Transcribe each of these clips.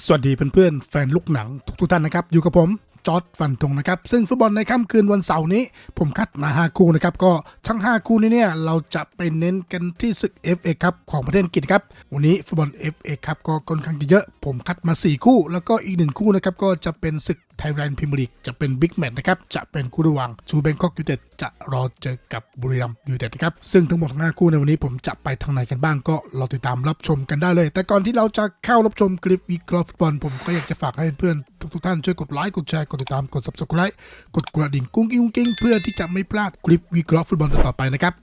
สวัสดีเพื่อนๆแฟนลูกหนังทุกๆท่านนะครับ อยู่กับผมจอร์ดฟันธงนะครับ ซึ่งฟุตบอลในค่ำคืนวันเสาร์นี้ ผมคัดมา 5 คู่นะครับ ก็ทั้ง 5 คู่นี้เนี่ย เราจะไปเน้นกันที่ศึก FA ครับของประเทศอังกฤษครับ วันนี้ฟุตบอล FA ครับก็ค่อนข้างจะเยอะ ผมคัดมา 4 คู่ แล้วก็อีกหนึ่งคู่นะครับ ก็จะเป็นศึก ทยแลนด์พรีเมียร์ลีกจะเป็นบิ๊กแมตช์นะครับ จะเป็นคู่ระหว่างชูเบงคอกยูเต็ดจะรอเจอกับบุรีรัมยูเต็ดนะครับ ซึ่งทั้งหมดทั้งห้าคู่ในวันนี้ผมจะไปทางไหนกันบ้างก็รอติดตามรับชมกันได้เลย แต่ก่อนที่เราจะเข้ารับชมคลิปวิเคราะห์ฟุตบอลผมก็อยากจะฝากให้เพื่อนทุกๆท่านช่วยกดไลค์กดแชร์กดติดตามกด subscribe กดกระดิ่งกุ้งกิ้งกุ้งกิ้งเพื่อที่จะไม่พลาดคลิปวิเคราะห์ฟุตบอลต่อไปนะครับ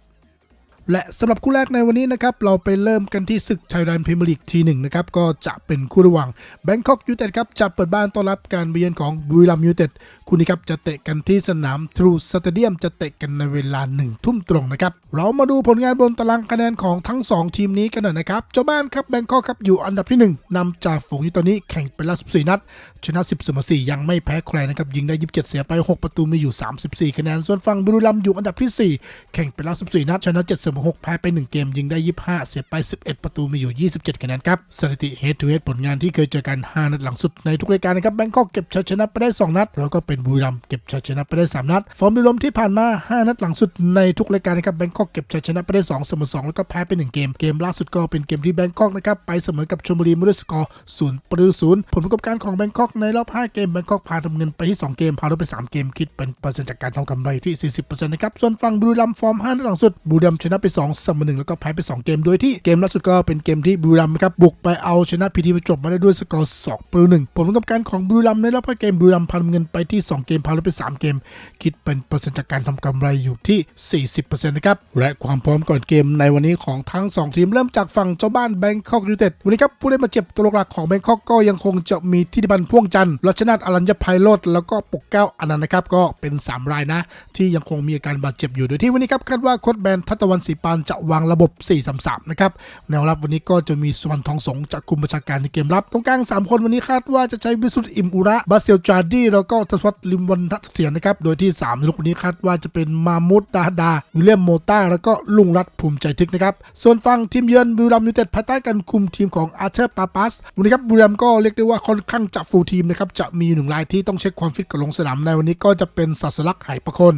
และสำหรับคู่แรกในวันนี้นะครับ เราไปเริ่มกันที่ศึกไทยแลนด์พรีเมียร์ลีกทีหนึ่งนะครับ ก็จะเป็นคู่ระหว่างแบงคอกยูเต็ดครับ จะเปิดบ้านต้อนรับการเยือนของบุรีรัมยูเต็ดคู่นี้ครับจะเตะกันที่สนามทรูสเตเดียมจะเตะกันในเวลาหนึ่งทุ่มตรงนะครับ เรามาดูผลงานบนตารางคะแนนของทั้ง 2 ทีมนี้กันหน่อยนะครับเจ้าบ้านครับแบงคอกครับอยู่อันดับที่ 1นำจากฝูงอยู่ตอนนี้แข่งไปแล้ว14นัดชนะ 10เสมอ4ยังไม่แพ้ใครนะครับยิงได้ 27 เสียไป 6 ประตูมีอยู่ 34 คะแนนส่วนฝั่งบุรีรัมย์อยู่อันดับที่ 4 แข่งไปแล้ว14นัดชนะ7เสมอ6 แพ้ไป 1 เกมยิงได้ 25 เสียไป 11 ประตูมีอยู่ 27 คะแนนครับสถิติ head to head ผลงานที่เคยเจอกัน 5 นัดหลังสุดในทุกรายการนะครับแบงคอกเก็บชัยชนะไปได้ 2 นัด แล้วก็เป็นบุรีรัมย์เก็บชัยชนะไปได้ 3 นัด ฟอร์มโดยรวมที่ผ่านมา 5 นัดหลังสุดในทุกรายการนะครับแบงคอกเก็บชัยชนะไปได้ 2 เสมอ 2 แล้วก็แพ้ไป 1 เกม เกมล่าสุดก็เป็นเกมที่แบงคอกนะครับไปเสมอกับชลบุรีมาด้วยสกอร์0ประตู0ผลประกอบการของแบงคอกในรอบ 5 เกมแบงคอกพาทำเงินไปที่ 2 เกมพาลดไป 3 เกมคิดเป็นเปอร์เซ็นต์จากการทำกำไรที่ 40%นะครับส่วนฝั่งบุรีรัมย์ฟอร์ม5นัดหลังสุดบุรีรัมย์ชนะไป2เสมอ1แล้วก็แพ้ไป 2 เกม โดยที่เกมล่าสุดก็เป็นเกมที่บุรีรัมย์นะครับบุกไปเอาชนะพีทีประจวบมาได้ด้วยสกอร์2ประตู1ผลประกอบการของบุรีรัมย์ในรอบเกมบุรีรัมย์พาทำเงินไปที่ 2 เกมพาลดไป 3 เกม คิดเป็นเปอร์เซ็นต์จากการทำกำไรอยู่ที่ 40%นะครับและความพร้อมก่อนเกมในวันนี้ของทั้ง 2 ทีมเริ่มจากฝั่งเจ้าบ้านแบงคอกยูเต็ดวันนี้ครับผู้เล่นมาเจ็บตัวหลักของแบงคอกก็ยังคงจะมีทิติบันพ่วงจันทร์รัชนาทอรัญญภัยโรดแล้วก็ปกแก้วอนันต์นะครับก็เป็น 3 รายนะ ที่ยังคงมีอาการบาดเจ็บอยู่โดยที่วันนี้ครับคาดว่าโค้ชแบนทัตวันศีปานจะวางระบบ 4-3-3 นะครับ แนวรับวันนี้ก็จะมีสวรรณทองสงจะคุมประชาการในเกมรับ ตรงกลาง 3 คนวันนี้คาดว่าจะใช้วิสุทธิ์อิมอุระ บาเซลจาร์ดีแล้วก็ทศวรรษลิมวันทัศเถียรนะครับ โดยที่ 3 ลูกวันนี้คาดว่าจะเป็นมามุดดาดา วิลเลียมโมต้า แล้วก็ลุงรัฐภูมิใจทึกนะครับ ส่วนฝั่งทีมเยือนบุรีรัมย์ยูเต็ดภายใต้การคุมทีมของอาร์เธอร์ปาปัส วันนี้ครับบุรีรัมย์ก็เรียกได้ว่าค่อนข้างจะฟูลทีมนะครับจะมีหนึ่งรายที่ต้องเช็คความฟิตก่อนลงสนามในวันนี้ก็จะเป็นศาสลักษ์ไหประคน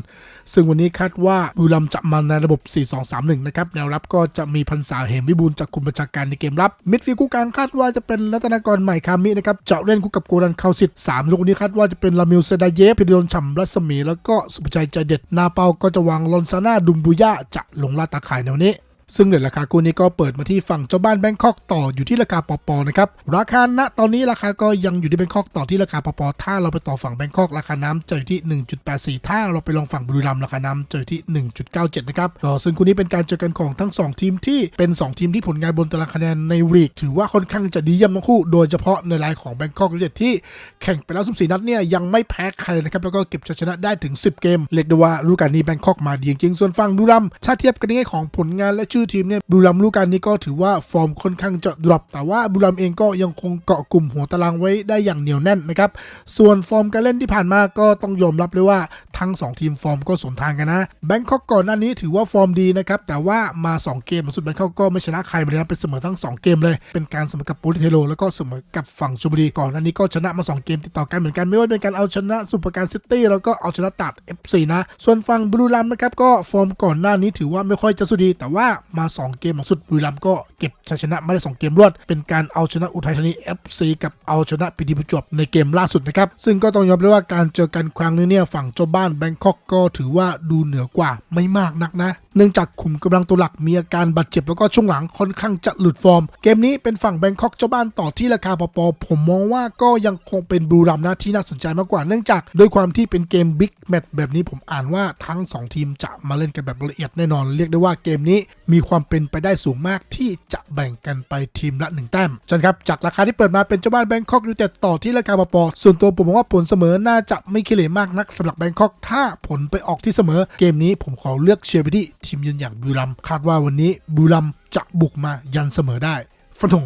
ซึ่งวันนี้คาดว่าบุรีรัมย์จะมาในระบบ3-1 นะครับ แนวรับก็จะมีพันษาเหมวิบูลจากคุมประชาการในเกมรับ มิดฟิลด์คู่กลางคาดว่าจะเป็นรัตนากรใหม่คามินะครับ เจาะเล่นคู่กับโกรันเข้าสิทธิ์3ลูกนี้คาดว่าจะเป็นลามิลเซดาเยฟพิดลฉ่ำรัศมี แล้วก็สุภชัยใจเด็ด นาเปาก็จะวางลอนซาน่าดุมบุย่าจะลงลาดตาข่ายแนวนี้ ซึ่งเดี๋ยวราคาคู่นี้ก็เปิดมาที่ฝั่งเจ้าบ้านแบงคอกต่ออยู่ที่ราคาปอปอนะครับราคาณตอนนี้ราคาก็ยังอยู่ที่แบงคอกต่อที่ราคาปอปอถ้าเราไปต่อฝั่งแบงคอกราคาน้ำเจอยู่ที่ 1.84 ถ้าเราไปลองฝั่งบุรีรัมย์ราคาน้ำเจอยู่ที่ 1.97 นะครับซึ่งคู่นี้เป็นการเจอกันของทั้ง 2 ทีมที่เป็น 2 ทีมที่ผลงานบนตารางคะแนนในลีกถือว่าค่อนข้างจะดีเยี่ยมทั้งคู่ โดยเฉพาะในรายของแบงคอกยูไนเต็ดที่แข่งไปแล้ว14นัดเนี่ยยังไม่แพ้ใครนะครับแล้วก็เก็บชัยชนะได้ถึง 10 เกมเรียกได้ว่าฤดูกาลนี้แบงคอกมาดีจริงๆส่วนฝั่งบุรีรัมย์ถ้าเทียบกันในแง่ของผลงานและชื่อทีมเนี่ยบุรีรัมย์ฤดูกาลนี้ก็ถือว่าฟอร์มค่อนข้างจะดรอปแต่ว่าบุรีรัมย์เองก็ยังคงเกาะกลุ่มหัวตารางไว้ได้อย่างเหนียวแน่นนะครับส่วนฟอร์มการเล่นที่ผ่านมาก็ต้องยอมรับเลยว่าทั้ง 2 ทีมฟอร์มก็สวนทางกันนะแบงคอกก่อนหน้านี้ถือว่าฟอร์มดีนะครับแต่ว่ามา 2 เกมสุดแบงคอกก็ไม่ชนะใครเลยนะเป็นเสมอทั้ง 2 เกมเลย เป็นการเสมอกับโปลิเทโลแล้วก็เสมอกับฝั่งชลบุรีก่อนหน้านี้ก็ชนะมา 2 เกมติดต่อกันเหมือนกันไม่ว่าเป็นการเอาชนะสุพรรณการซิตี้แล้วก็เอาชนะตัด FC นะ ส่วนฝั่งบุรีรัมย์นะครับก็ฟอร์มก่อนหน้านี้ถือว่าไม่ค่อยจะสุดีแต่ว่ามา 2 เกมหลังสุดบุรีรัมย์ก็เก็บชัยชนะมาได้ 2 เกมรวด เป็นการเอาชนะอุทัยธานี FC กับเอาชนะปีดีประจวบในเกมล่าสุดนะครับ ซึ่งก็ต้องยอมรับว่าการเจอกันครั้งนี้เนี่ยฝั่งเจ้าบ้านแบงคอกก็ถือว่าดูเหนือกว่าไม่มากนักนะเนื่องจากขุมกำลังตัวหลักมีอาการบาดเจ็บแล้วก็ช่วงหลังค่อนข้างจะหลุดฟอร์ม เกมนี้เป็นฝั่งแบงคอกเจ้าบ้านต่อที่ราคาปอปอผมมองว่าก็ยังคงเป็นบูรัมนะที่น่าสนใจมากกว่าเนื่องจากด้วยความที่เป็นเกมบิ๊กแมตช์แบบนี้ผมอ่านว่าทั้ง 2 ทีมจะมาเล่นกันแบบละเอียดแน่นอน เรียกได้ว่าเกมนี้มีความเป็นไปได้สูงมากที่จะแบ่งกันไปทีมละหนึ่งแต้มจนครับจากราคาที่เปิดมาเป็นเจ้าบ้านแบงคอกยูเต็ดต่อที่ราคาปอปอส่วนตัวผมมองว่าผลเสมอน่าจะไม่ขี้เหร่มากนักสำหรับแบงคอกถ้าผลไปออกที่เสมอ เกมนี้ผมขอเลือกเชียร์ไปที่ทีมเยือนอย่างบุรีรัมคาดว่าวันนี้บุรีรัมจะบุกมายันเสมอได้ฟันธง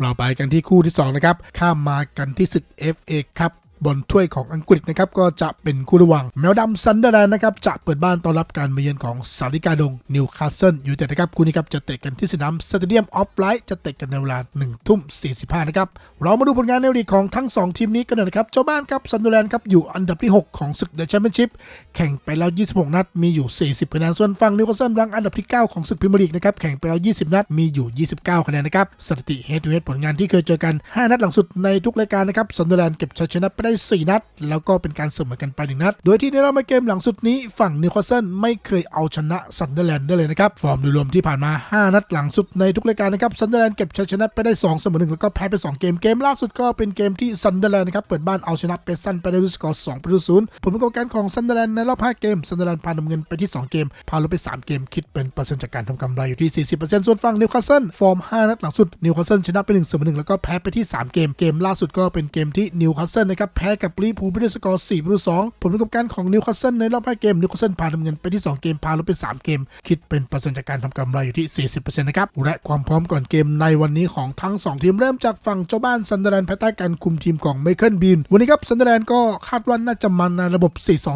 เราไปกันที่คู่ที่ 2 นะครับ ข้ามมากันที่ศึก FA ครับ บอลถ้วยของอังกฤษนะครับก็จะเป็นคู่ระหว่างแมวดำซันเดอร์แลนด์นะครับจะเปิดบ้านต้อนรับการมาเยือนของซาริกาดงนิวคาสเซิลยูไนเต็ดนะครับคู่นี้ครับจะเตะกันที่สนามสเตเดียมออฟไลท์จะเตะกันในเวลา1ทุ่ม45นะครับเรามาดูผลงานในลีกของทั้ง 2 ทีมนี้กันหน่อยนะครับเจ้าบ้านครับซันเดอร์แลนด์ครับอยู่อันดับที่ 6 ของศึกเดอะแชมเปี้ยนชิพแข่งไปแล้ว 26 นัดมีอยู่ 40คะแนนส่วนฝั่งนิวคาสเซิลรังอันดับที่ 9 ของศึกพรีเมียร์ลีกนะครับแข่งไปแล้ว 20 นัดมีอยู่ 29 คะแนนนะครับสถิติเฮดทูเฮดผลงานที่เคยเจอกัน 5 นัดหลังสุดในทุกรายการนะครับซันเดอร์แลนด์เก็บชัยชนะไปได้4 นัด แล้วก็เป็นการเสมอกันไป 1 นัด โดยที่ในรอบเกมหลังสุดนี้ฝั่งนิวคาสเซิลไม่เคยเอาชนะซันเดอร์แลนด์ได้เลยนะครับ ฟอร์มโดยรวมที่ผ่านมา 5 นัดหลังสุดในทุกรายการนะครับซันเดอร์แลนด์เก็บชัยชนะไปได้2เสมอ1แล้วก็แพ้ไป 2 เกมเกมล่าสุดก็เป็นเกมที่ซันเดอร์แลนด์นะครับเปิดบ้านเอาชนะเปซันไปได้ด้วยสกอร์2ประตูศูนย์ผลประกอบการของซันเดอร์แลนด์ในรอบ5เกมซันเดอร์แลนด์พานำเงินไปที่ 2 เกม พาลดไป 3 เกมคิดเป็นเปอร์เซ็นต์จากการทำกำไรอยู่ที่ 40%ส่วนฝั่งนิวคาสเซิลฟอร์ม 5 นัดหลังสุดนิวคาสเซิลชนะไป1เสมอ1แล้วก็แพ้ไปที่ 3 เกมเกมล่าสุดก็เป็นเกมที่นิวคาสเซิลนะครับแพ้กับลิพูลไปด้วยสกอร์4ประตู2ผลประกอบการของนิวคาสเซิลในรอบ5เกมนิวคาสเซิลพาทำเงินไปที่ 2 เกมพาลดไป 3 เกม คิดเป็นเปอร์เซ็นต์จากการทำกำไรอยู่ที่ 40%นะครับและความพร้อมก่อนเกมในวันนี้ของทั้ง 2 ทีมเริ่มจากฝั่งเจ้าบ้านซันเดอร์แลนด์ภายใต้การคุมทีมของไมเคิลบีนวันนี้ครับซันเดอร์แลนด์ก็คาดว่าน่าจะมันในระบบ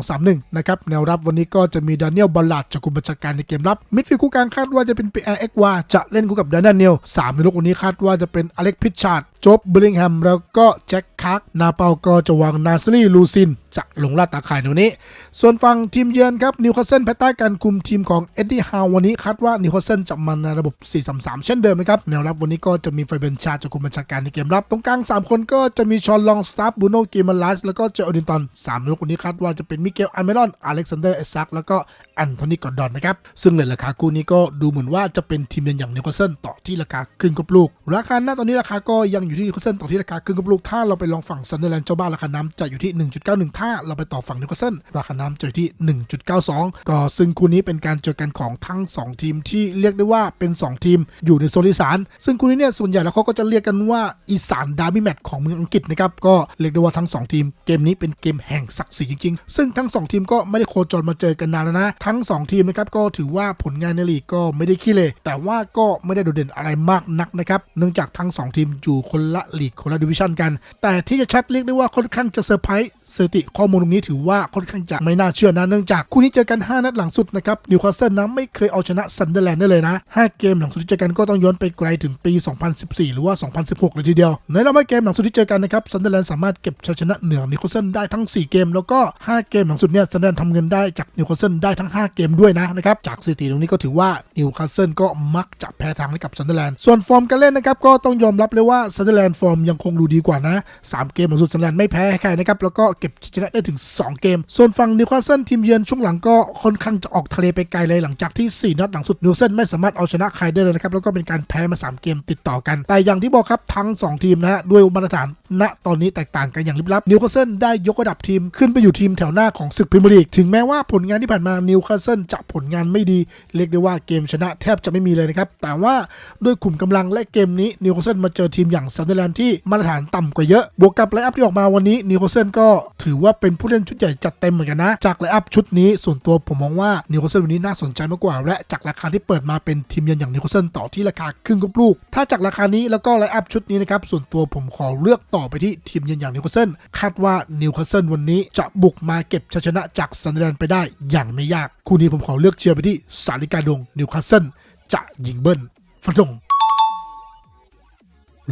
4-2-3-1 นะครับแนวรับวันนี้ก็จะมีดานิเอลบอลลาดจากกุมบัญชาการในเกมรับมิดฟิลด์คู่กลางคาดว่าจะเป็นปีแอร์เอ็กวาจะเล่นคู่กับดานิเอลสามในลูกวันนี้คาดว่าจะเป็นอเล็กพิชชาร์ด จบเบลิงแฮมแล้วก็แจ็คคักนาเปาก็จะวางนาซลีลูซิน จะลงลาดตาข่ายในวันนี้ ส่วนฝั่งทีมเยือนครับนิวคาสเซิลภายใต้การคุมทีมของเอ็ดดี้ฮาววันนี้คาดว่านิวคาสเซิลจะมันในระบบ 4-3-3 เช่นเดิมนะครับแนวรับวันนี้ก็จะมีไฟเบนชาจากกุมบัญชาการในเกมรับ ตรงกลาง 3 คนก็จะมีชอนลองสตาร์บูโนเกมาลัสแล้วก็เจอโอดินตัน3ในลูกวันนี้คาดว่าจะเป็นมิเกลอันเมรอนอเล็กซานเดอร์เอซักแล้วก็แอนโทนีกอร์ดอนนะครับซึ่งในราคาคู่นี้ก็ดูเหมือนว่าจะเป็นทีมเยือนอย่างนิวคาสเซิลต่อที่ราคาครึ่งกับลูก ราคาหน้าตอนนี้ราคาก็ยังอยู่ที่นิวคาสเซิลต่อที่ราคาครึ่งกับลูกถ้าเราไปลองฝั่งซันเดอร์แลนด์เจ้าบ้านราคาน้ำจะอยู่ที่ 1.91ถ้าเราไปต่อฝั่งนิวคาสเซิลราคาน้ำจอยู่ที่ 1.92 ก็ซึ่งคู่นี้เป็นการเจอกันของทั้ง 2 ทีมที่เรียกได้ว่าเป็น 2 ทีมอยู่ในโซนอีสาน ซึ่งคู่นี้เนี่ยส่วนใหญ่แล้วเขาก็จะเรียกกันว่าอีสานดาร์บี้แมตช์ของเมืองอังกฤษนะครับก็เรียกได้ว่าทั้ง 2 ทีม เกมนี้เป็นเกมแห่งศักดิ์ศรีจริงๆ ซึ่งทั้ง 2 ทีมก็ไม่ได้โคจรมาเจอกันนานแล้วนะทั้ง 2 ทีมนะครับก็ถือว่าผลงานในลีกก็ไม่ได้ขี้เลยแต่ว่าก็ไม่ได้โดดเด่นอะไรมากนักนะครับเนื่องจากทั้ง 2 ทีมอยู่คนละลีกคนละดิวิชั่นกัน แต่ที่จะชัดเรียกได้ว่าค่อนข้างจะเซอร์ไพรส์สถิติข้อมูลตรงนี้ถือว่าค่อนข้างจะไม่น่าเชื่อนะ เนื่องจากคู่นี้เจอกัน 5 นัดหลังสุดนะครับนิวคาสเซิลนะไม่เคยเอาชนะซันเดอร์แลนด์ได้เลยนะ 5 เกมหลังสุดที่เจอกันก็ต้องย้อนไปไกลถึงปี 2014 หรือว่า 2016 เลยทีเดียว ในรอบเกมหลังสุดที่เจอกันนะครับซันเดอร์แลนด์สามารถเก็บชัยชนะเหนือนิวคาสเซิลได้ทั้ง 4 เกม แล้วก็ 5 เกมหลังสุดเนี่ยซันเดอร์แลนด์ทำเงินได้จากนิวคาสเซิลได้ทั้ง 5 เกมด้วยนะนะครับจากสถิติตรงนี้ก็ถือว่านิวคาสเซิลก็มักจะแพ้ทางให้กับซันเดอร์แลนด์ส่วนฟอร์มการเล่นนะครับก็ต้องยอมรับเลยว่าซันเดอร์แลนด์ฟอร์มยังคงดูดีกว่านะสามเกมหลังสุดซันเดอร์แลนด์ไม่แพ้ใครนะครับแล้วก็เก็บชัยชนะได้ถึง 2 เกม ส่วนฝั่งนิวคาสเซิลทีมเยือนช่วงหลังก็ค่อนข้างจะออกทะเลไปไกลเลยหลังจากที่ 4นัดหลังสุดนิวคาสเซิลไม่สามารถเอาชนะใครได้เลยนะครับแล้วก็เป็นการแพ้มา 3 เกมติดต่อกัน แต่อย่างที่บอกครับทั้ง 2 ทีมนะฮะด้วยมาตรฐานณตอนนี้แตกต่างกันอย่างลิบลับนิวคาสเซิลได้ยกระดับทีมขึ้นไปอยู่ทีมแถวหน้าของศึกพรีเมียร์ลีกถึงแม้ว่าผลงานที่ผ่านมานิวคาสเซิลจะผลงานไม่ดี เรียกได้ว่าเกมชนะแทบจะไม่มีเลยนะครับ แต่ว่าด้วยขุมกำลังและเกมนี้นิวคาสเซิลมาเจอทีมอย่างซันเดอร์แลนด์ที่มาตรฐานต่ำกว่าเยอะ บวกกับไลอัพที่ออกมาวันนี้นิวคาสเซิลก็ถือว่าเป็นผู้เล่นชุดใหญ่จัดเต็มเหมือนกันนะ จากไลอัพชุดนี้ส่วนตัวผมมองว่านิวคาสเซิลวันนี้น่าสนใจมากกว่า และจากราคาที่เปิดมาเป็นทีมเยือนอย่างนิวคาสเซิลต่อที่ราคาครึ่งกับลูก ถ้าจากราคานี้แล้วก็ไลอัพชุดนี้นะครับส่วนตัวผมขอเลือกต่อไปที่ทีมเยือนอย่างนิวคาสเซิลคาดว่านิวคาสเซิลวันนี้จะบุกมาเก็บชัยชนะจากซันเดอร์แลนด์ไปได้อย่างไม่ยาก คู่นี้ผมขอเลือกเชียร์ไปที่สาริกาดงนิวคาสเซิลจะยิงเบิ้ลฟันธง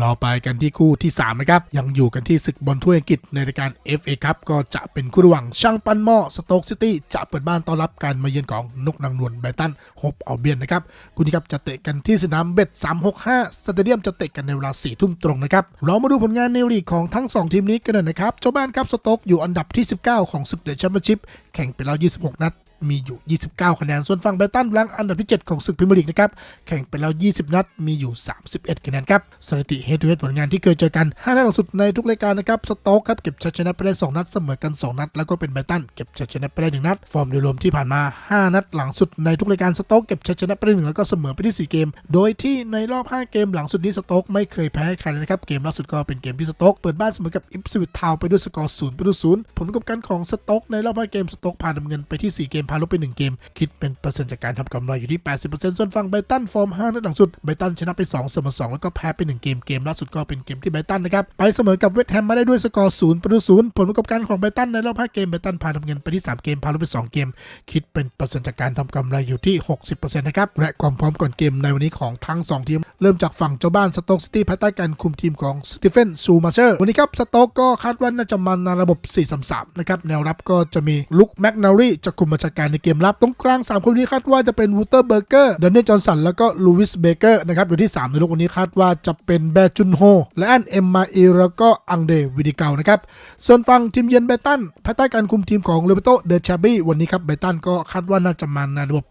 เราไปกันที่คู่ที่ 3 นะครับ ยังอยู่กันที่ศึกบอลถ้วยอังกฤษในรายการ FA ครับก็จะเป็นคู่ระหว่างช่างปั้นหม้อสโต๊กซิตี้จะเปิดบ้านต้อนรับการมาเยือนของนกนางนวลไบรตันโฮปเอาเบียนนะครับคู่นี้ครับจะเตะกันที่สนามเบ็ด365 สเตเดียมจะเตะกันในเวลา4ทุ่มตรงนะครับเรามาดูผลงานในลีกของทั้ง 2 ทีมนี้กันหน่อยนะครับเจ้าบ้านครับสโต๊กอยู่อันดับที่ 19 ของศึกเดอะแชมเปี้ยนชิพแข่งไปแล้ว 26 นัด มีอยู่ 29 คะแนน ส่วนฝั่งไบรตันรังอันดับที่ 7 ของศึกพรีเมียร์ลีกนะครับ แข่งไปแล้ว 20 นัด มีอยู่ 31 คะแนนครับ สถิติเฮดทูเฮดผลงานที่เคยเจอกัน 5 นัดหลังสุดในทุกรายการนะครับสโต๊กครับเก็บชัยชนะไปได้ 2 นัด เสมอกัน 2 นัด แล้วก็เป็นไบรตันเก็บชัยชนะไปได้ 1 นัด ฟอร์มโดยรวมที่ผ่านมา 5 นัดหลังสุดในทุกรายการสโต๊กเก็บชัยชนะไปได้1แล้วก็เสมอไปที่ 4 เกม โดยที่ในรอบ 5 เกมหลังสุดนี้สโต๊กไม่เคยแพ้ใครเลยนะครับ เกมล่าสุดก็เป็นเกมที่สโต๊กเปิดบ้านเสมอกับอิปสวิททาวไปด้วยสกอร์0ประตู0ผลประกอบการของสโต๊กในรอบ5เกมสโต๊กพาดำเงินไปที่ 4 เกมาลบไป 1 เกม คิดเป็นเปอร์เซ็นต์จากการทำกำไรอยู่ที่ 80%ส่วนฝั่งไบตันฟอร์ม5นัดหลังสุดไบตันชนะไป2เสมอ2แล้วก็แพ้ไป 1 เกม เกมล่าสุดก็เป็นเกมที่ไบตันนะครับไปเสมอกับเวสต์แฮมมาได้ด้วยสกอร์0ประตู0ผลประกอบการของไบตันในรอบ5เกมไบตันพาทำเงินไปที่ 3 เกมพาลบไป 2 เกม คิดเป็นเปอร์เซ็นต์จากการทำกำไรอยู่ที่ 60%นะครับและความพร้อมก่อนเกมในวันนี้ของทั้ง 2 ทีม เริ่มจากฝั่งเจ้าบ้านสโต๊กซิตี้ภายใต้การคุมทีมของสตีเฟนซูมาเชอร์วันนี้ครับสโต๊กก็คาดว่าน่าจะมันในระบบ 4-3-3 นะครับแนวรับก็จะมีลุคแมกนารีจะคุมบัญชาการในเกมรับตรงกลาง 3 คนนี้คาดว่าจะเป็นวูเตอร์เบอร์เกอร์เดนเนลจอห์นสันแล้วก็ลูวิสเบเกอร์นะครับอยู่ที่ 3 ในลูกวันนี้คาดว่าจะเป็นแบร์จุนโฮและอันเอ็มมาอีแล้วก็อังเดวิดิเกานะครับส่วนฝั่งทีมเยือนไบตันภายใต้การคุมทีมของโรเบโตเดชาบี้วันนี้ครับไบตันก็คาดว่าน่าจะมาในระบบ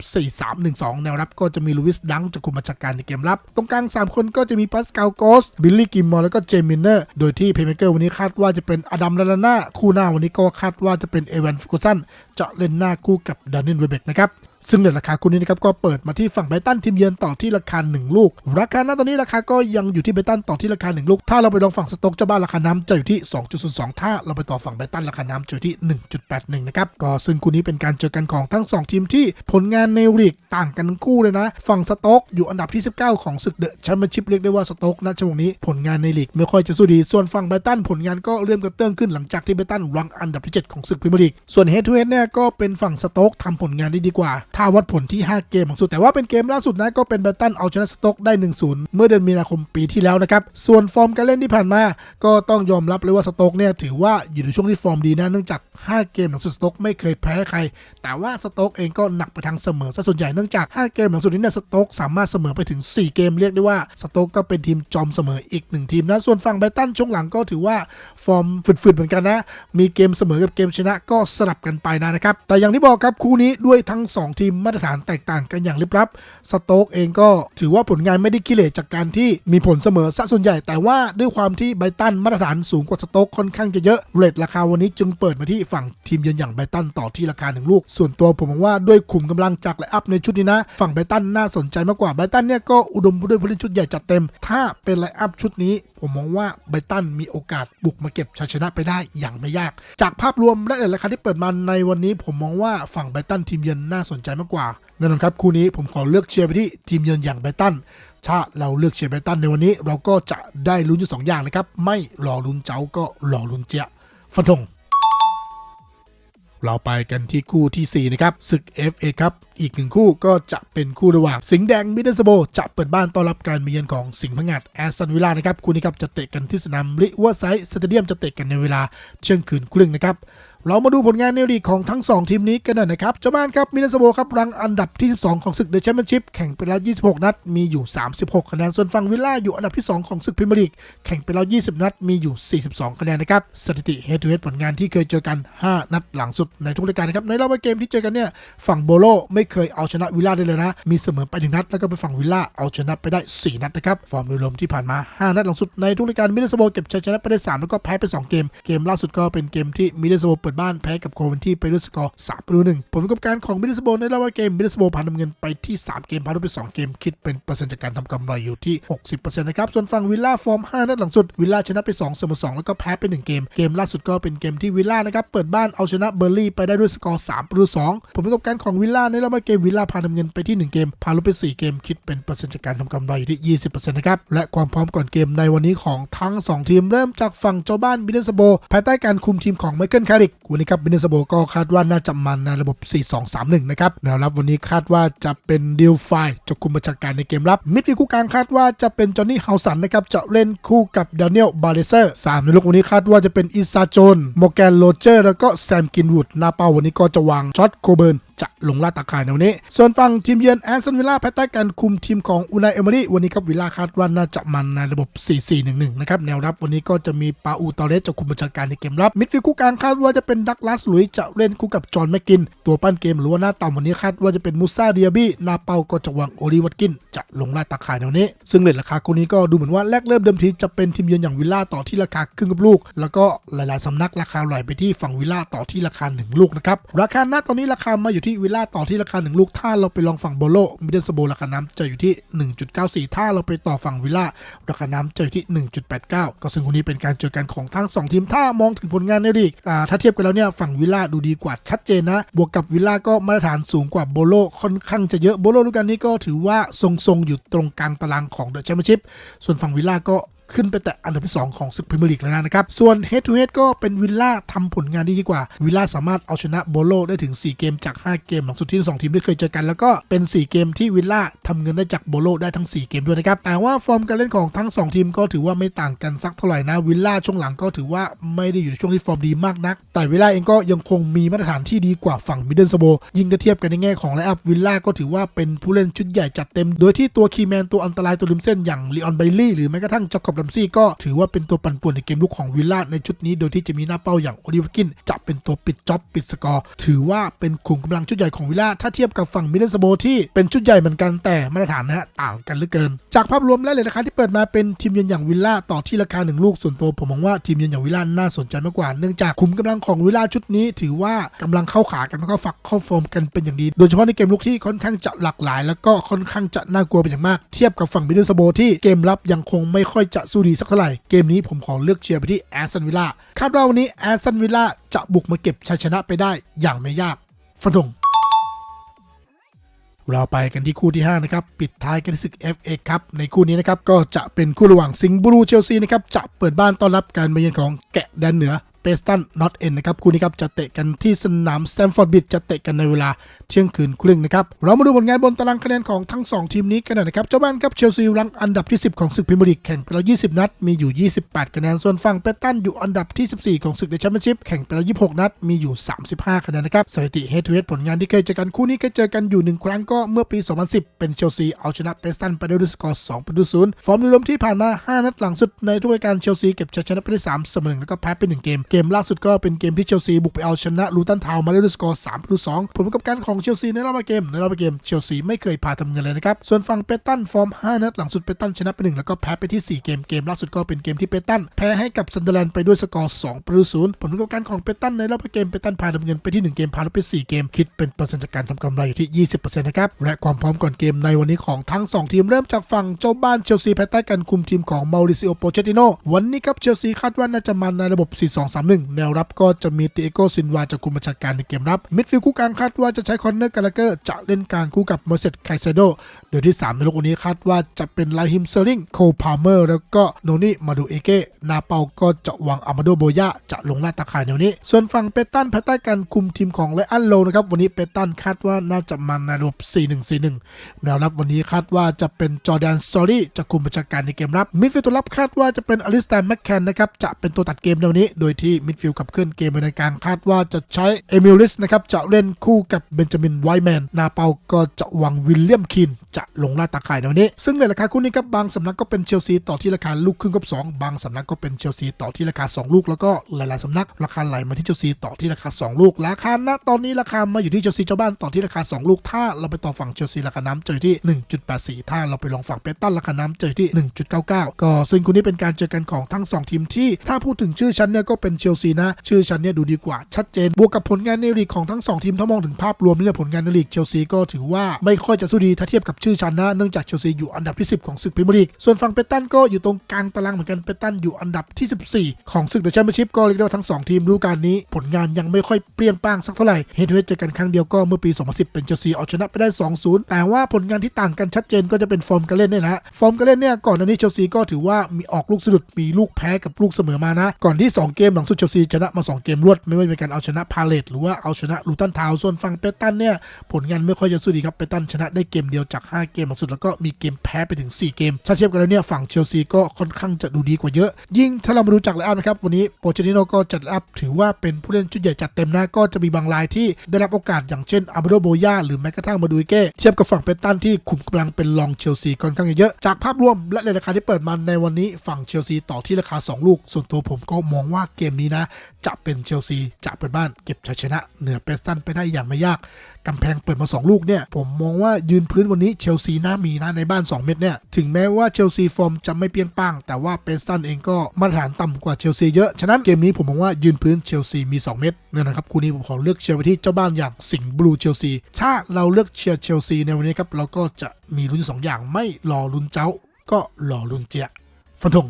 4-3-1-2 แนวรับก็จะมีลูวิสดังจะคุมบัญชาการในเกมรับ ตรงกลาง 3 คนก็จะมีปัสกาลโกสบิลลี่กิมมอร์แล้วก็เจมินเนอร์โดยที่เพย์เมเกอร์วันนี้คาดว่าจะเป็นอดัมลาลาน่าคู่หน้าวันนี้ก็คาดว่าจะเป็นเอวันฟูกุสันจะเล่นหน้าคู่กับดานินเวเบกนะครับ ซึ่งในราคาคู่นี้นะครับก็เปิดมาที่ฝั่งไบตันทีมเยือนต่อที่ราคา 1 ลูก ราคาณตอนนี้ราคาก็ยังอยู่ที่ไบตันต่อที่ราคา 1 ลูก ถ้าเราไปลองฝั่งสโต๊กเจ้าบ้านราคาน้ำจะอยู่ที่ 2.02 ถ้าเราไปต่อฝั่งไบตันราคาน้ำจะอยู่ที่ 1.81 นะครับ ก็ซึ่งคู่นี้เป็นการเจอกันของทั้ง 2 ทีมที่ผลงานในลีกต่างกันคู่เลยนะ ฝั่งสโต๊กอยู่อันดับที่ 19 ของศึกเดอะแชมเปี้ยนชิพเรียกได้ว่าสโต๊กณช่วงนี้ผลงานในลีกไม่ค่อยจะสู้ดี ส่วนฝั่งไบตันผลงานก็เริ่มกระเตื้องขึ้นหลังจากที่ไบตันรังอันดับที่ 7 ของศึกพรีเมียร์ลีก ส่วนเฮดทูเฮดเนี่ยก็เป็นฝั่งสโต๊กทำผลงานได้ดีกว่าถ้าวัดผลที่ 5 เกมของสุด แต่ว่าเป็นเกมล่าสุดนะก็เป็นไบรตันเอาชนะสโต๊กได้ 1-0 เมื่อเดือนมีนาคมปีที่แล้วนะครับ ส่วนฟอร์มการเล่นที่ผ่านมา ก็ต้องยอมรับเลยว่าสโต๊กเนี่ยถือว่าอยู่ในช่วงที่ฟอร์มดีนะเนื่องจาก 5 เกมหลังสุดสโต๊กไม่เคยแพ้ใคร แต่ว่าสโต๊กเองก็หนักไปทางเสมอซะส่วนใหญ่เนื่องจาก 5 เกมหลังสุดนี้เนี่ยสโต๊กสามารถเสมอไปถึง 4 เกมเรียกได้ว่าสโต๊กก็เป็นทีมจอมเสมออีกหนึ่งทีมนะส่วนฝั่งไบรตันช่วงหลังก็ถือว่าฟอร์มฝืดๆเหมือนกันนะมีเกมเสมอกับเกมชนะก็สลับกันไปนะครับแต่อย่างที่บอกครับคู่นี้ด้วยทั้ง 2 ทีมมาตรฐานแตกต่างกันอย่างลิบลับ สโต๊กเองก็ถือว่าผลงานไม่ได้ขี้เหร่จากการที่มีผลเสมอซะส่วนใหญ่ แต่ว่าด้วยความที่ไบตันมาตรฐานสูงกว่าสโต๊กค่อนข้างจะเยอะเรทราคาวันนี้จึงเปิดมาที่ฝั่งทีมเยือนอย่างไบตันต่อที่ราคาหนึ่งลูก ส่วนตัวผมมองว่าด้วยขุมกำลังจากไลอัพในชุดนี้นะ ฝั่งไบตันน่าสนใจมากกว่าไบตันเนี่ยก็อุดมไปด้วยผู้เล่นชุดใหญ่จัดเต็ม ถ้าเป็นไลอัพชุดนี้ ผมมองว่าไบตันมีโอกาสบุกมาเก็บชัยชนะไปได้อย่างไม่ยาก จากภาพรวมและราคาที่เปิดมาในวันนี้ ผมมองว่าฝั่งไบตันทีมเยือนน่าสนใจมากกว่าแน่นอนครับคู่นี้ผมขอเลือกเชียร์ไปที่ทีมเยือนอย่างไบตันถ้าเราเลือกเชียร์ไบตันในวันนี้เราก็จะได้ลุ้นอยู่สองอย่างนะครับ ไม่รอลุ้นเจ้าก็รอลุ้นเจียฟันธงเราไปกันที่คู่ทีสี่ 4 นะครับศึก FA ครับอีกหนึ่งคู่ก็จะเป็นคู่ระหว่าง สิงห์แดงมิดเดิลสโบจะเปิดบ้านต้อนรับการมาเยือนของสิงห์พงัดแอสตันวิลล่านะครับคู่นี้ครับจะเตะกันที่สนามริเวอร์ไซด์สเตเดียมจะเตะกันในเวลาเที่ยงคืนครึ่งนะครับ เรามาดูผลงานในลีกของทั้ง 2 ทีมนี้กันหน่อยนะครับเจ้าบ้านครับมิดเดิลสโบครับรังอันดับที่ 12 ของศึกเดอะแชมเปี้ยนชิพแข่งไปแล้ว 26 นัด มีอยู่ 36 คะแนน ส่วนฝั่งวิลล่าอยู่อันดับที่ 2 ของศึกพรีเมียร์ลีกแข่งไปแล้ว 20 นัด มีอยู่ 42 คะแนนนะครับสถิติเฮดทูเฮดผลงานที่เคยเจอกัน 5 นัดหลังสุดในทุกรายการนะครับในรอบเกมที่เจอกันเนี่ยฝั่งโบโลไม่เคยเอาชนะวิลล่าได้เลยนะมีเสมอไปหนึ่งนัดแล้วก็ไปฝั่งวิลล่าเอาชนะไปได้ 4 นัดนะครับฟอร์มโดยรวมที่ผ่านมา 5 นัดหลังสุดในทุกรายการมิดเดิลสโบเก็บชัยชนะไปได้3แล้วก็แพ้ไป2เกมเกมล่าสุดก็เป็นเกมที่มิดเดิลสโบเปิดบ้านแพ้กับโคเวนที่ไปด้วยสกอร์3ประตูหนึ่งผลประกอบการของมิดเดิลสโบในรอบเกมมิดเดิลสโบผ่านดำเงินไปที่ 3 เกมพาไป 2 เกมคิดเป็นเปอร์เซ็นต์จากการทำกำไรอยู่ที่ 60%นะครับส่วนฝั่งวิลล่าฟอร์ม 5 นัดหลังสุดวิลล่าชนะไป2เสมอ2แล้วก็แพ้ไป1เกม เกมล่าสุดก็เป็นเกมที่วิลล่านะครับเปิดบ้านเอาชนะเบอร์ลี่ไปได้ด้วยสกอร์3ประตู2ผลประกอบการของวิลล่าในรอบเกมวิลล่าพาดำเงินไปที่ 1 เกม พาลดไป 4 เกมคิดเป็นเปอร์เซ็นต์จากการทำกำไรอยู่ที่ 20%นะครับและความพร้อมก่อนเกมในวันนี้ของทั้ง 2 ทีมเริ่มจากฝั่งเจ้าบ้านบิเดสโบภายใต้การคุมทีมของไมเคิลคาริกคู่นี้ครับบินเนสโบก็คาดว่าน่าจะมันในระบบ 4-2-3-1 นะครับแนวรับวันนี้คาดว่าจะเป็นดิลไฟจะคุมบัญชาการในเกมรับ มิดฟิลด์คู่กลางคาดว่าจะเป็นจอห์นนี่เฮาสันนะครับจะเล่นคู่กับดานิเอลบาเลเซอร์สามในลูกวันนี้คาดว่าจะเป็นอิซาโจนโมแกนโรเจอร์แล้วก็แซมกินวูดหน้าเป้าวันนี้ก็จะวางช็อตโคเบิร์น จะลงล่าตาข่ายในวันนี้ ส่วนฝั่งทีมเยือนแอสตันวิลล่าภายใต้การคุมทีมของอูนายเอเมรี่วันนี้ครับวิลล่าคาดว่าน่าจะมันในระบบ 4-4-1-1 นะครับแนวรับวันนี้ก็จะมีปาอูตอเรสจะคุมบัญชาการในเกมรับมิดฟิลด์คู่กลางคาดว่าจะเป็นดักลาสลุยจะเล่นคู่กับจอห์นแมกกิน ตัวปั้นเกมหรือว่าหน้าต่ำวันนี้คาดว่าจะเป็นมูซาเดียบี้นาเปาก็จะวางโอลิวัตกิน จะลงล่าตาข่ายในวันนี้ ซึ่งเลทราคาคู่นี้ก็ดูเหมือนว่าแรกเริ่มเดิมทีจะเป็นทีมเยือนอย่างวิลล่าต่อที่ราคาครึ่งกับลูก แล้วก็หลายๆสำนักราคาไหลไปที่ฝั่งวิลล่าต่อที่ราคาหนึ่งลูกนะครับราคาหน้าตอนนี้ราคามาอยู่ที่ที่วิลล่าต่อที่ราคา 1 ลูก ถ้าเราไปลองฝั่งโบโลมิเดนสโบราคาน้ำจะอยู่ที่ 1.94 ถ้าเราไปต่อฝั่งวิลล่าราคาน้ำจะอยู่ที่ 1.89 ก็ซึ่งคนนี้เป็นการเจอกันของทั้ง 2 ทีม ถ้ามองถึงผลงานในลีกอ่าถ้าเทียบกันแล้วเนี่ยฝั่งวิลล่าดูดีกว่าชัดเจนนะ บวกกับวิลล่าก็มาตรฐานสูงกว่าโบโลค่อนข้างจะเยอะโบโลฤดูกาลนี้ก็ถือว่าทรงๆอยู่ตรงกลางตารางของเดอะแชมเปี้ยนชิพส่วนฝั่งวิลล่าก็ ขึ้นไปแต่อันดับที่2ของศึกพรีเมียร์ลีกแล้วนะครับ ส่วน Head to Head ก็เป็นวิลล่าทำผลงานได้ดีกว่า วิลล่าสามารถเอาชนะโบโลได้ถึง 4 เกมจาก 5 เกมหลังสุดที่ 2 ทีมได้เคยเจอกัน แล้วก็เป็น 4 เกมที่วิลล่าทำเงินได้จากโบโลได้ทั้ง 4 เกมด้วยนะครับ แต่ว่าฟอร์มการเล่นของทั้ง 2 ทีมก็ถือว่าไม่ต่างกันสักเท่าไหร่นะ วิลล่าช่วงหลังก็ถือว่าไม่ได้อยู่ในช่วงที่ฟอร์มดีมากนัก แต่วิลล่าเองก็ยังคงมีมาตรฐานที่ดีกว่าฝั่งมิดเดิลสโบยิ่งถ้าเทียบกันในแง่ของไลอัพวิลล่าก็ถือว่าเป็นผู้เล่นชุดใหญ่จัดเต็ม โดยที่ตัวคีแมนตัวอันตรายตัวริมเส้นอย่างลีออนไบลี่หรือแม้กระทั่งจ็อกกับลัมซี่ก็ถือว่าเป็นตัวปั่นป่วนในเกมลุกของวิลล่าในชุดนี้โดยที่จะมีหน้าเป้าอย่างโอลิเวอร์กิน จะเป็นตัวปิดจ็อบปิดสกอร์ถือว่าเป็นขุมกำลังชุดใหญ่ของวิลล่าถ้าเทียบกับฝั่งมิเดิลสโบที่เป็นชุดใหญ่เหมือนกันแต่มาตรฐานนะฮะต่างกันเหลือเกิน จากภาพรวมและเลยราคาที่เปิดมาเป็นทีมเยือนอย่างวิลล่าต่อที่ราคาหนึ่งลูกส่วนตัวผมมองว่าทีมเยือนอย่างวิลล่าน่าสนใจมากกว่าเนื่องจากขุมกำลังของวิลล่าชุดนี้ ถือว่ากำลังเข้าขากันแล้วก็ฝักเข้าโฟมกันเป็นอย่างดี โดยเฉพาะในเกมลุกที่ค่อนข้างจะหลากหลาย แล้วก็ค่อนข้างจะน่ากลัวเป็นอย่างมาก เทียบกับฝั่งมิเดิลสโบที่เกมรับยังคงไม่ค่อยจะสู้ดีสักเท่าไหร่ เกมนี้ผมขอเลือกเชียร์ไปที่แอสตันวิลล่าคาดว่าวันนี้แอสตันวิลล่าจะบุกมาเก็บชัยชนะไปได้อย่างไม่ยาก ฟันธงเราไปกันที่คู่ที่ 5 นะครับ ปิดท้ายกันที่ศึก FA ครับ ในคู่นี้นะครับ ก็จะเป็นคู่ระหว่างสิงห์บลูเชลซีนะครับ จะเปิดบ้านต้อนรับการมาเยือนของแกะแดนเหนือเปสตันนอตเอ็นนะครับ คู่นี้ครับ จะเตะกันที่สนามสแตมฟอร์ดบิดจะเตะกันในเวลา เที่ยงคืนครึ่งนะครับเรามาดูผลงานบนตารางคะแนนของทั้ง 2 ทีมนี้กันหน่อยนะครับเจ้าบ้านครับเชลซีรังอันดับที่ 10 ของศึกพรีเมียร์ลีกแข่งไปแล้ว 20 นัด มีอยู่ 28 คะแนนส่วนฝั่งเปตันอยู่อันดับที่ 14 ของศึกในแชมเปี้ยนชิพแข่งไปแล้ว 26 นัด มีอยู่ 35 คะแนนนะครับสถิติเฮดทูเฮดผลงานที่เคยเจอกันคู่นี้เคยเจอกันอยู่ 1 ครั้งก็เมื่อปี 2010 เป็นเชลซีเอาชนะเปตันไปด้วยสกอร์2ประตูศูนย์ฟอร์มโดยรวมที่ผ่านมา 5 นัดหลังสุดในทุกรายการเชลซีเก็บชัยชนะไปได้3เสมอหนึ่งแล้วก็แพ้ไป1เกมเกมล่าสุดก็เป็นเกมที่เชลซีบุกไปเอาชนะลูตันทาวมาด้วยสกอร์3ประตู2ผลประกอบการของเชลซีในรอบเกมในรอบเกมเชลซีไม่เคยพาทำเงินเลยนะครับ ส่วนฝั่งเปตันฟอร์ม 5 นัดหลังสุดเปตันชนะไป1แล้วก็แพ้ไปที่ 4 เกมเกมล่าสุดก็เป็นเกมที่เปตันแพ้ให้กับซันเดอร์แลนด์ไปด้วยสกอร์2ประตูศูนย์ผลประกอบการของเปตันในรอบเกมเปตันพาทำเงินไปที่ 1 เกมพาไป 4 เกมคิดเป็นเปอร์เซ็นต์จากการทำกำไรอยู่ที่ 20%นะครับและความพร้อมก่อนเกมในวันนี้ของทั้ง 2 ทีมเริ่มจากฝั่งเจ้าบ้านเชลซีภายใต้การคุมทีมของมาริซิโอโปเชติโนวันนี้ครับเชลซีคาดว่าน่าจะมาในระบบ 4-2-3-1 แนวรับก็จะมีติเอโกซินวาจากคุมบัญชาการในเกมรับมิดฟิลด์คู่กลางคาดว่าจะใช้คอนเนอร์กาลาเกอร์จะเล่นการคู่กับเมอร์เซดไคเซโดโดยที่ 3 ในโลกวันนี้คาดว่าจะเป็นไลฮิมเซอร์ลิงโคพาเมอร์ แล้วก็โนนี่มาดูเอเกนาเปาก็จะวางอามาโดโบยาจะลงลาดตาข่ายในวันนี้ ส่วนฝั่งเปตันภายใต้การคุมทีมของไลอันโลนะครับวันนี้เปตันคาดว่าน่าจะมาในระบบ4-1-4-1แนวรับวันนี้คาดว่าจะเป็นจอแดนสตอรี่จากคุมบัญชาการในเกมรับมิดฟิลด์ตัวรับคาดว่าจะเป็นอลิสตาแมคแคนนะครับจะเป็นตัวตัดเกมในวันนี้ โดยที่มิดฟิลด์ขับเคลื่อนเกมในการคาดว่าจะใช้เอมิลิสนะครับจะเล่นคู่กับเบนจจามินไวแมนนาเปาก็จะวางวิลเลียมคินจะลงล่าตาข่ายในวันนี้ ซึ่งในราคาคู่นี้ครับบางสำนักก็เป็นเชลซีต่อที่ราคาลูกครึ่งกับ 2 บางสำนักก็เป็นเชลซีต่อที่ราคา 2 ลูกแล้วก็หลายๆสำนักราคาไหลมาที่เชลซีต่อที่ราคา 2 ลูก ราคาณตอนนี้ราคามาอยู่ที่เชลซีเจ้าบ้านต่อที่ราคา 2 ลูก ถ้าเราไปต่อฝั่งเชลซีราคาน้ำเจอที่ 1.84 ถ้าเราไปลองฝั่งเปตันราคาน้ำเจอที่ 1.99 ก็ซึ่งคู่นี้เป็นการเจอกันของทั้ง 2 ทีมที่ ถ้าพูดถึงชื่อชั้นเนี่ยก็เป็นเชลซีนะ ชื่อชั้นเนี่ยดูดีกว่าชัดเจนบวกกับผลงานในลีกของทั้ง 2 ทีมถ้ามองถึงภาพรวมนี่ยผลงานในลีกเชลซีก็ถือว่าไม่ค่อยจะสู้ดีถ้าเทียบกับชื่อชั้นนะเนื่องจากเชลซีอยู่อันดับที่ 10 ของศึกพรีเมียร์ลีกส่วนฝั่งเปตันก็อยู่ตรงกลางตารางเหมือนกันเปตันอยู่อันดับที่ 14 ของศึกเดอะแชมเปี้ยนชิพก็เรียกได้ว่าทั้ง 2 ทีมฤดูกาลนี้ ผลงานยังไม่ค่อยเปรี้ยงป้างสักเท่าไหร่เฮดเฮดเจอกันครั้งเดียวก็เมื่อปี 2010 เป็นเชลซีเอาชนะไปได้ 2-0 แต่ว่าผลงานที่ต่างกันชัดเจนก็จะเป็นฟอร์มการเล่นเนี่ยนะฟอร์มการเล่นเนี่ยก่อนหน้านี้เชลซีก็ถือว่ามีออกลูกสะดุดมีลูกแพ้กับลูกเสมอมานะ ก่อนที่ 2 เกมหลังสุดเชลซีชนะมา 2 เกมรวดไม่ว่าจะเป็นการเอาชนะพาเลตหรือว่าเอาชนะลูตันทาวส่วนฝั่งเปตันเนี่ย ผลงานไม่ค่อยจะสู้ดีครับเปตันชนะได้เกมเดียวจาก 5 เกมสุด แล้วก็มีเกมแพ้ไปถึง 4 เกมถ้าเทียบกันแล้วเนี่ยฝั่งเชลซีก็ค่อนข้างจะดูดีกว่าเยอะ ยิ่งถ้าเรามาดูจากไลน์อัพนะครับ วันนี้โปเชติโนก็จัดไลน์อัพถือว่าเป็นผู้เล่นชุดใหญ่จัดเต็มนะก็จะมีบางรายที่ได้รับโอกาสอย่างเช่นอาร์เบโดโบยาหรือแม้กระทั่งมาดูเก้เทียบกับฝั่งเปตันที่ขุมกำลังเป็นรองเชลซีค่อนข้างเยอะจากภาพรวมและในราคาที่เปิดมาในวันนี้ฝั่งเชลซีต่อที่ราคา 2 ลูก ส่วนตัวผมก็มองว่าเกมนี้นะ จะเป็นเชลซีจะเป็นบ้านเก็บชัยชนะเหนือเปสตันไปได้อย่างไม่ยากกำแพงเปิดมา 2 ลูกเนี่ย ผมมองว่ายืนพื้นวันนี้เชลซีน่ามีนะในบ้าน 2 เม็ดเนี่ย ถึงแม้ว่าเชลซีฟอร์มจะไม่เปี้ยงป้างแต่ว่าเปสตันเองก็มาตรฐานต่ำกว่าเชลซีเยอะ ฉะนั้นเกมนี้ผมมองว่ายืนพื้นเชลซีมี 2 เม็ดเนี่ยนะครับคู่นี้ผมขอเลือกเชียร์ไปที่เจ้าบ้านอย่างสิงห์บลูเชลซีถ้าเราเลือกเชียร์เชลซีในวันนี้ครับเราก็จะมีลุ้นสองอย่างไม่รอลุ้นเจ้า ก็รอลุ้นเจียฟันธง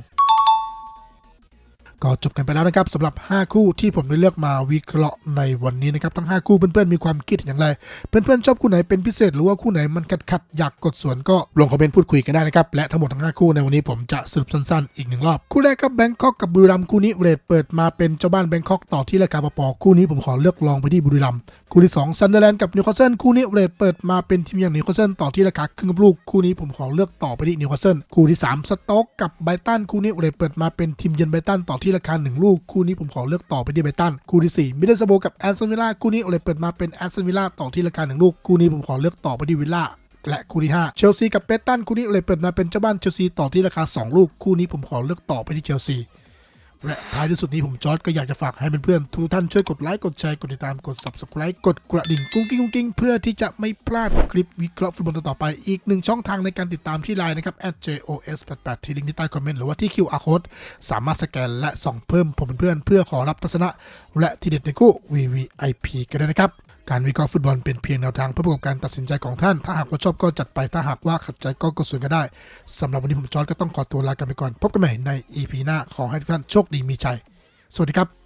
ก็จบกันไปแล้วนะครับสำหรับ 5 คู่ที่ผมได้เลือกมาวิเคราะห์ในวันนี้นะครับทั้ง 5 คู่เพื่อนๆมีความคิดอย่างไร เพื่อนๆชอบคู่ไหนเป็นพิเศษหรือว่าคู่ไหนมันขัดคัดอยากกดสวนก็ลงคอมเมนต์พูดคุยกันได้นะครับและทั้งหมดทั้ง 5 คู่ในวันนี้ผมจะสรุปสั้นๆ อีกหนึ่งรอบ คู่แรกครับแบงคอกกับบุรีรัมย์คู่นี้เรทเปิดมาเป็นเจ้าบ้านแบงคอกต่อที่ราคาปอๆคู่นี้ผมขอเลือกลองไปที่บุรีรัมย์ คู่ที่2ซันเดอร์แลนด์กับนิวคาสเซิลคู่นี้เรทเปิดมาเป็นทีมอย่างนิวคาสเซิลต่อที่ราคาครึ่งลูกคู่นี้ผมขอเลือกต่อไปที่นิวคาสเซิลคู่ที่ 3 สต็อกกับไบตันคู่นี้เรทเปิดมาเป็นทีมเยือนไบตันต่อที่ราคาหนึ่งลูกคู่นี้ผมขอเลือกต่อไปที่ไบตันคู่ที่4มิดเดิลสโบกับแอสตันวิลล่าคู่นี้เรทเปิดมาเป็นแอสตันวิลล่าต่อที่ราคาหนึ่งลูกคู่นี้ผมขอเลือกต่อไปที่วิลล่าและคู่ที่ 5 เชลซีกับเปตันคู่นี้เลยเปิดมาเป็นเจ้าบ้านเชลซีต่อที่ราคา 2 ลูก คู่นี้ผมขอเลือกต่อไปที่เชลซี และท้ายที่สุดนี้ผมจอร์ดก็อยากจะฝากให้เพื่อนๆทุกท่านช่วยกดไลค์กดแชร์กดติดตามกด subscribe กดกระดิ่งกุ้งกิ้งกุ้งกิ้งเพื่อที่จะไม่พลาดคลิปวิเคราะห์ฟุตบอลต่อๆไปอีกหนึ่งช่องทางในการติดตามที่ไลน์นะครับ @jos88 ที่ลิงก์ที่ใต้คอมเมนต์หรือว่าที่ QR code สามารถสแกนและส่องเพิ่มผมเเพื่อนเพื่อขอรับทัศนะ และที่เด็ดในคู่ VVIP กันด้นะครับ การวิเคราะห์ฟุตบอลเป็นเพียงแนวทางเพื่อประกอบการตัดสินใจของท่าน ถ้าหากว่าชอบก็จัดไป ถ้าหากว่าขัดใจก็กดส่วนก็ได้สำหรับวันนี้ผมจอร์ดก็ต้องขอตัวลากันไปก่อน พบกันใหม่ใน EP หน้าขอให้ทุกท่านโชคดีมีชัย สวัสดีครับ